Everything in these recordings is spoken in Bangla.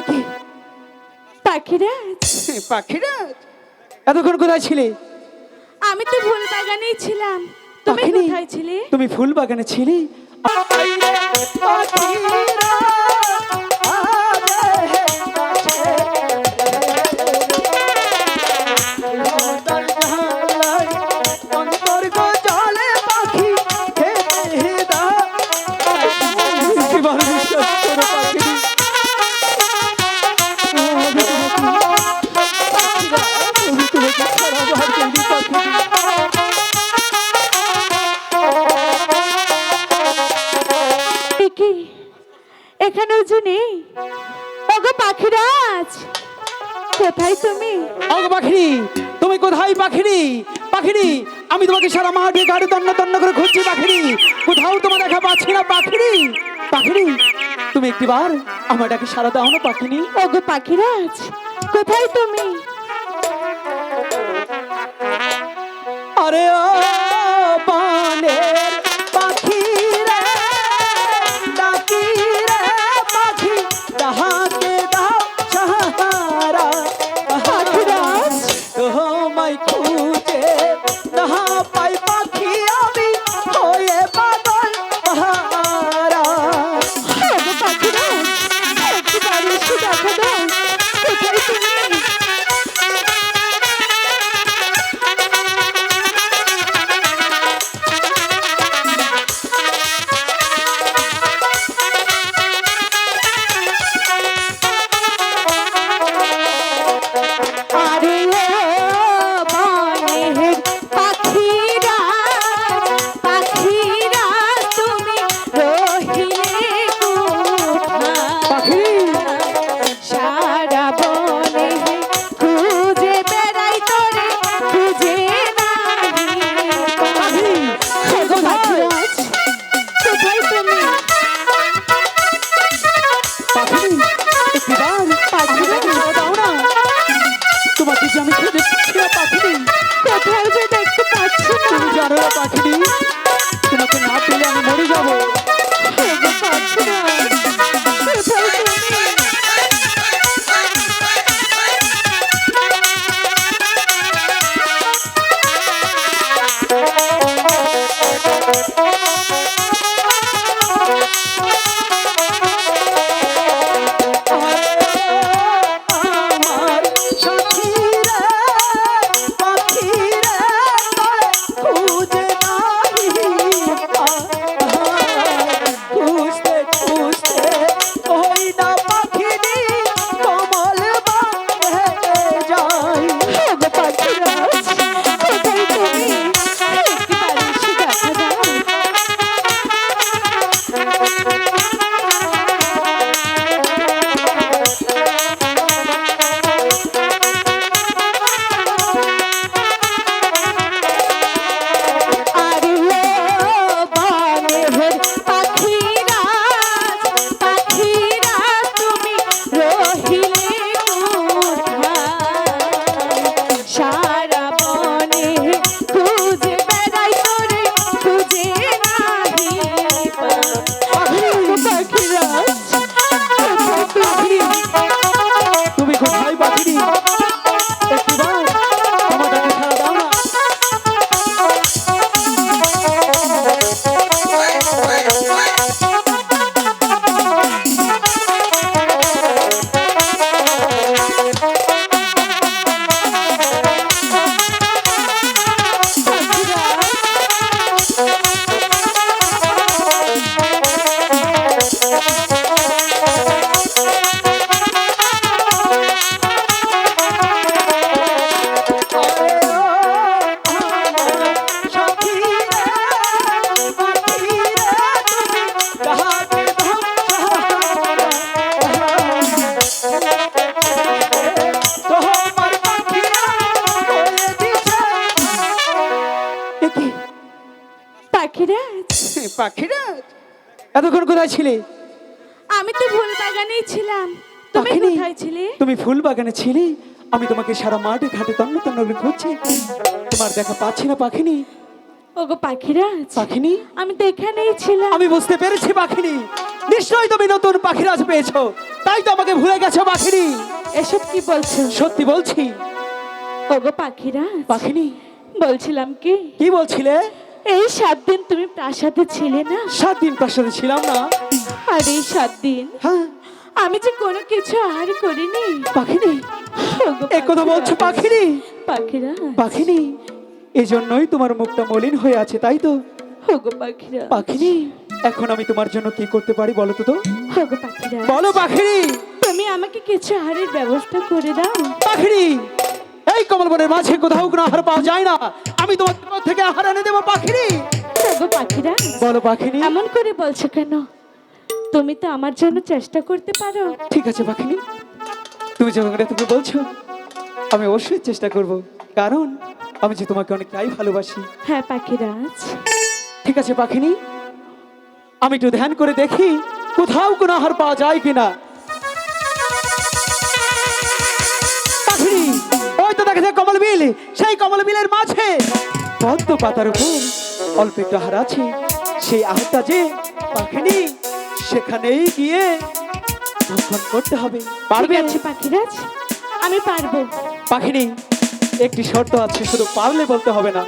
কি? পাখিরাজ। পাখিরাজ? এতক্ষণ কোথায় ছিলে? আমি তো ফুল বাগানেই ছিলাম। তুমি কোথায় ছিলে? তুমি ফুল বাগানে ছিলে এখানেও যে নেই। ওগো পাখিরাজ কোথায় তুমি? ওগো পাখিরি তুমি কোথায় পাখিরি পাখিরি আমি তোমাকে সারা মাঠে গাড়ি তন্ন তন্ন করে খুঁজছি পাখিরি কোথাও তোমার দেখা পাচ্ছি না পাখিরি পাখিরি তুমি একটিবার আমার ডাকে সারা দাও না পাখিনি। ওগো পাখিরাজ কোথায় তুমি? আরে ও এখানে ছিলি? আমি তোমাকে সারা মাঠে ঘাটে তন্ন তন্ন করে খুঁজছি তোমার দেখা পাচ্ছি না পাখিনি। ওগো পাখিরা পাখিনি? আমি তো এখানেই ছিলাম। আমি বুঝতে পেরেছি পাখিনি। নিশ্চয়ই তুমি নতুন পাখিরাজ পেয়েছ। তাই তো আমাকে ভুলে গেছো পাখিনি। এসব কি বলছো? সত্যি বলছি। ওগো পাখিরা পাখিনি? বলছিলাম কি? কি বলছিলে? এই সাত দিন তুমি প্রাসাদে ছিলে না? সাত দিন প্রাসাদে ছিলাম না। আর এই সাত দিন হ্যাঁ। আমি যে কোনো কিছু আহার করিনি। পাখিনি ওগো এ কথা বলছো পাখিনি? পাখিরা পাখিনি এই জন্যই তোমার মুখটা মলিন হয়ে আছে তাই তো? ওগো পাখিরা পাখিনি এখন আমি তোমার জন্য কি করতে পারি বলো তো তো? ওগো পাখিরা বলো পাখিনি। তুমি আমাকে কিছু আহারের ব্যবস্থা করে দাও। পাখিনি এই কমল বনের মাঝে কোথাও কোনো আহার পাওয়া যায় না। আমি তোমার থেকে আহার এনে দেবো পাখিনি। ওগো পাখিরা বলো পাখিনি। এমন করে বলছো কেন? তুমি তো আমার জন্য চেষ্টা করতে পারো। ঠিক আছে পাখিনি তুমি এটা তুমি বলছো আমি অবশ্যই চেষ্টা করব। কারণ আমি যে তোমাকে অনেকটাই ভালোবাসি। হ্যাঁ পাখিরাজ। ঠিক আছে পাখিনি আমি একটু ধ্যান করে দেখি কোথাও কোনো আহার পাওয়া যায় কিনা। পাখিনি ওই তো দেখা যায় কমল বিল সেই কমল বিলের মাঝে। পদ্ম পাতার উপর অল্প একটু আহার আছে। সেই আহারটা যে পাখিনি সেখানেই গিয়ে ভক্ষণ করতে হবে। পারবে? আছে পাখিরাজ আমি পারব। পাখিনি একটি শর্ত আছে শুধু পারলে বলতে হবে না।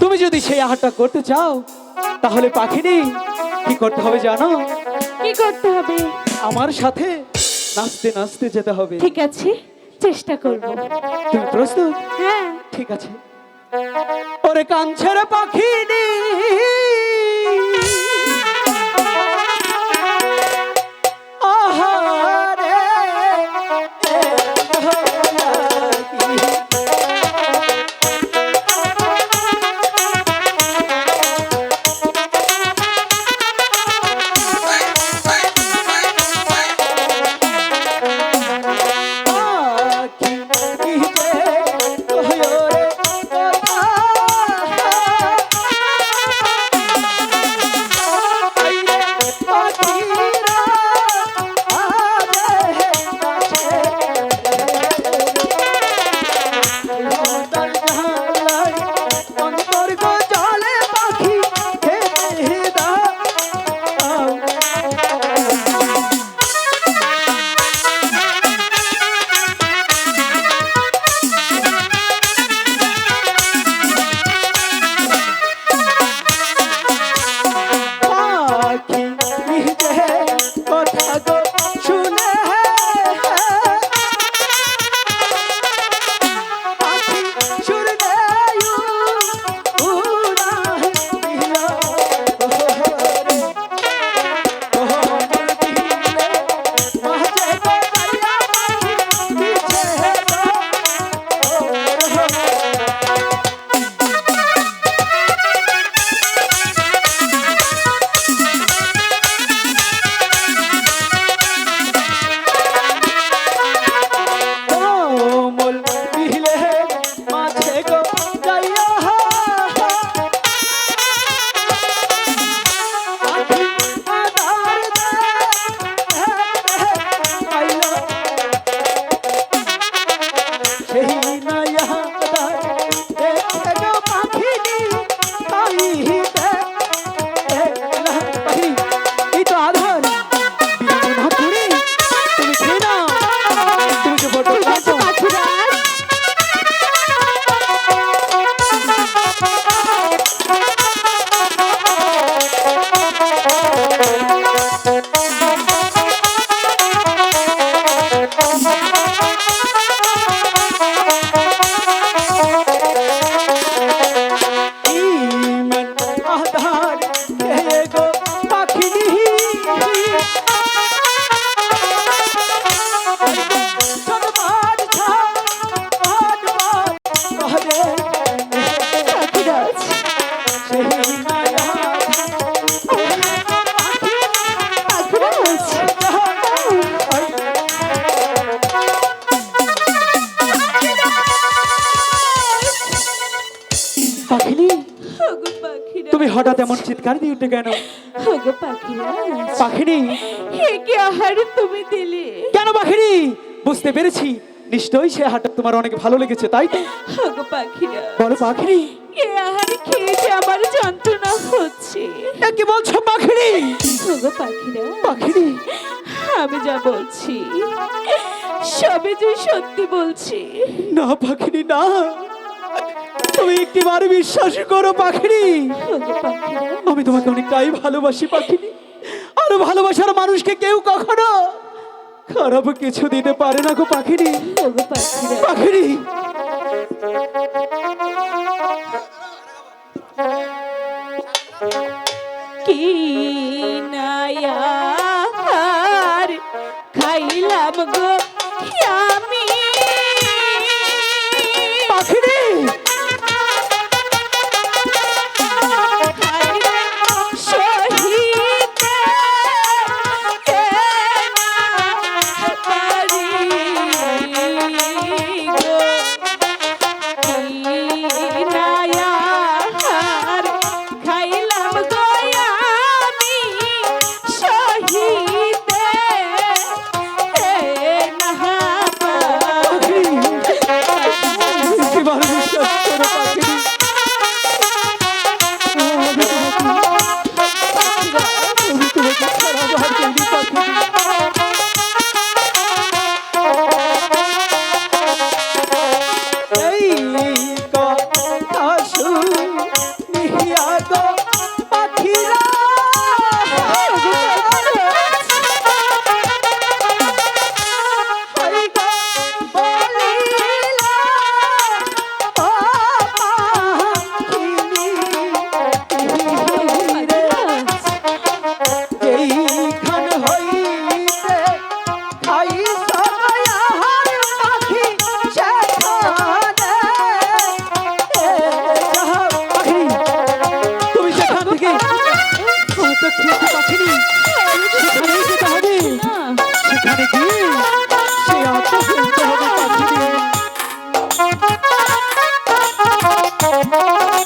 তুমি যদি সেই আহারটা করতে চাও তাহলে পাখিনি কি করতে হবে জানো? কি করতে হবে? আমার সাথে নাচতে নাচতে যেতে হবে। ঠিক আছে চেষ্টা করব। তুমি প্রস্তুত? হ্যাঁ। ঠিক আছে। ওরে কাঞ্ছের পাখিনি চিৎকার দিয়ে উঠে কেন ওগো পাখিরাজ পাখিনি হে কি আহার তুমি দিলে কেন পাখিনি বুঝতে পেরেছি নিশ্চয়ই সে হাটক তোমার অনেক ভালো লেগেছে তাই তো ওগো পাখিরাজ বলো পাখিনি এ আহার খেয়ে যে আমার যন্ত্রণা হচ্ছে কি বলছো পাখিরি ওগো পাখিরা পাখিরি আমি যা বলছি সবে যে সত্যি বলছি না পাখিরি না তুমি একটিবার বিশ্বাস করো পাখিরা আমি তোমাকে অনেকটাই ভালোবাসি পাখিনি। আর ভালোবাসার মানুষকে কেউ কখনো খারাপ কিছু দিতে পারে না গো পাখিনি। পাখিনি। কি নায়ার খাইলাম গো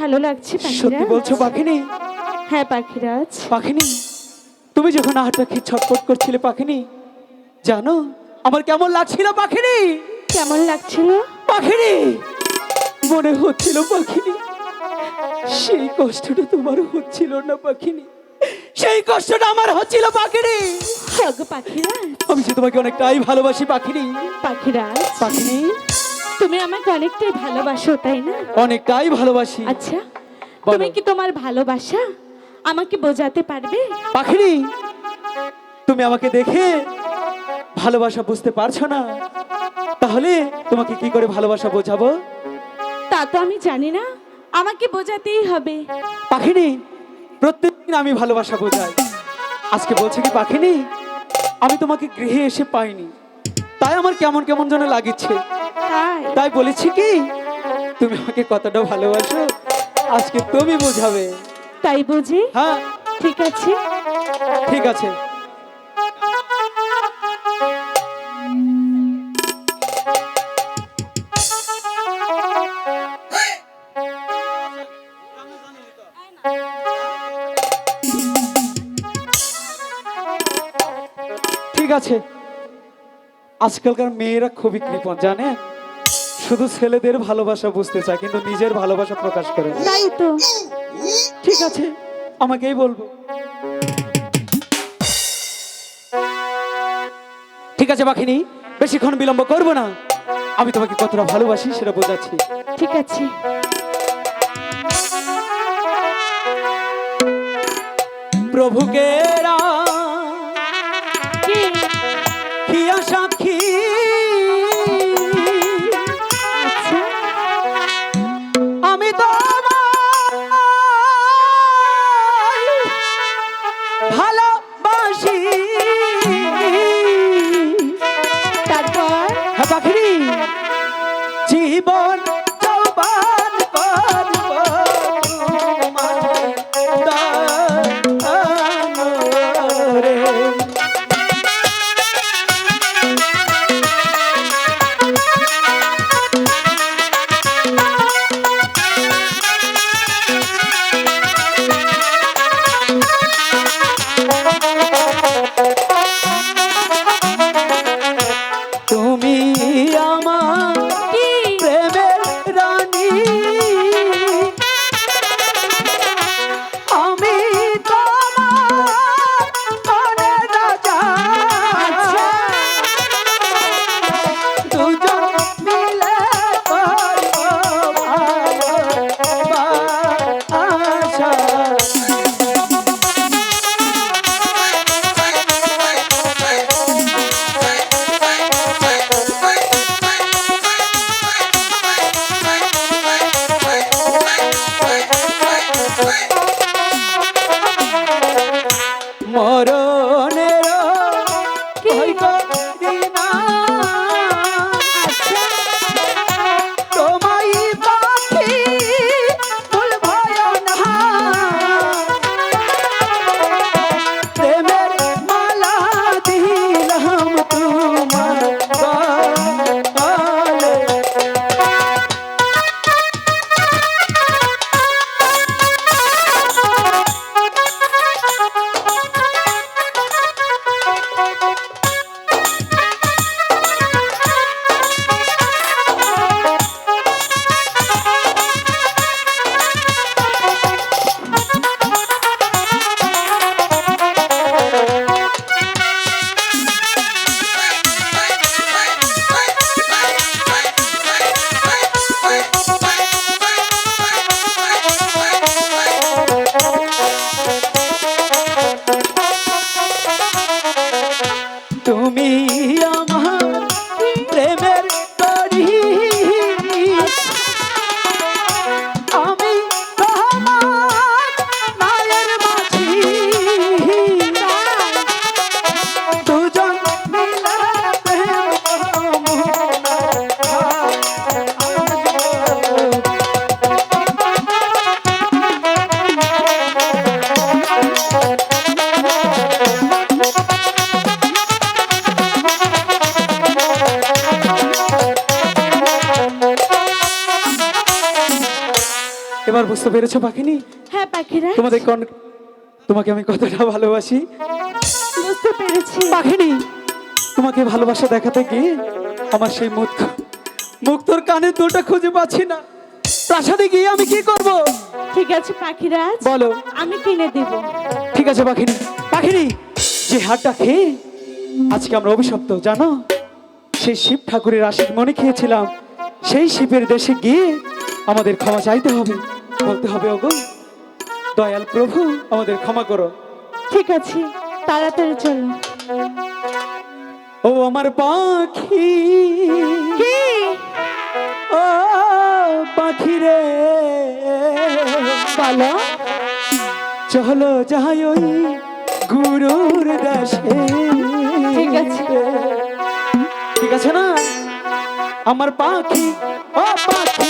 ভালো লাগছে সত্যি বলছো পাখিনি? হ্যাঁ পাখিরাজ। পাখিনি? তুমি যখন আহারটা খেয়ে ছটফট করছিলে পাখিনি? জানো আমার কেমন লাগছিল পাখিনি? কেমন লাগছিল? পাখিনি? মনে হচ্ছিল পাখিনি। সেই কষ্টটা তোমার হচ্ছিল না পাখিনি। সেই কষ্টটা আমার হচ্ছিল পাখিনি। ওগো পাখিরাজ। আমি যে তোমাকে অনেকটাই ভালোবাসি পাখিনি। পাখিরাজ। পাখিনি? তুমি আমাকে অনেকটাই ভালোবাসো তাই না? অনেকটাই ভালোবাসি। আচ্ছা তুমি কি তোমার ভালোবাসা আমাকে বোঝাতে পারবে? পাখিনি তুমি আমাকে দেখে ভালোবাসা বুঝতে পারছ না। তাহলে তোমাকে কি করে ভালোবাসা বোঝাবো? তা তো আমি জানি না আমাকে বোঝাতেই হবে। পাখিনি প্রত্যেকদিন আমি ভালোবাসা বোঝাই। আজকে বলছে কি পাখিনি আমি তোমাকে গৃহে এসে পাইনি। তাই আমার কেমন কেমন যেন লাগিচ্ছে। তাই বলেছি কি? তুমি আমাকে কতটা ভালোবাসো আজকে তুমি বোঝাবে। তাই বুঝি? হ্যাঁ। ঠিক আছে। ঠিক আছে। ঠিক আছে। আজকালকার মেয়েরা খুবই কৃপণ জানেন শুধু ছেলেদের ভালোবাসা বুঝতে চায় কিন্তু নিজের ভালোবাসা প্রকাশ করে তাই তো। ঠিক আছে আমাকেই বলব। ঠিক আছে বাখিনি বেশিক্ষণ বিলম্ব করব না। আমি তোমাকে কতটা ভালোবাসি সেটা বোঝাচ্ছি। ঠিক আছে। প্রভুকে কি পেরেছ পাখিনি? হ্যাঁ পাখিরা। তোমাদের কোন তোমাকে আমি কতটা ভালোবাসি? বুঝতে পেরেছি। পাখিনি তোমাকে ভালোবাসা দেখাতে গিয়ে আমার সেই মুখ মুক্তর কানে দুটো খুঁজে পাচ্ছি না। প্রাসাদে গিয়ে আমি কি করব? ঠিক আছে পাখিরাজ বলো। আমি কিনে দেব। ঠিক আছে পাখিনি। পাখিনি যে হাটটা খেয়ে আজকে আমরা অভিশপ্ত জানো? সেই শিব ঠাকুরের আশীর মনে খেয়েছিলাম। সেই শিবের দেশে গিয়ে আমাদের ক্ষমা চাইতে হবে। বলতে হবে ওগো দয়াল প্রভু আমাদের ক্ষমা করো। ঠিক আছে তাড়াতাড়ি চল। ও আমার পাখি। কি? ও পাখি রে। বলো। চলো যাই ওই গুরুর দাসে। ঠিক আছে। ঠিক আছে না? আমার পাখি ও পাখি।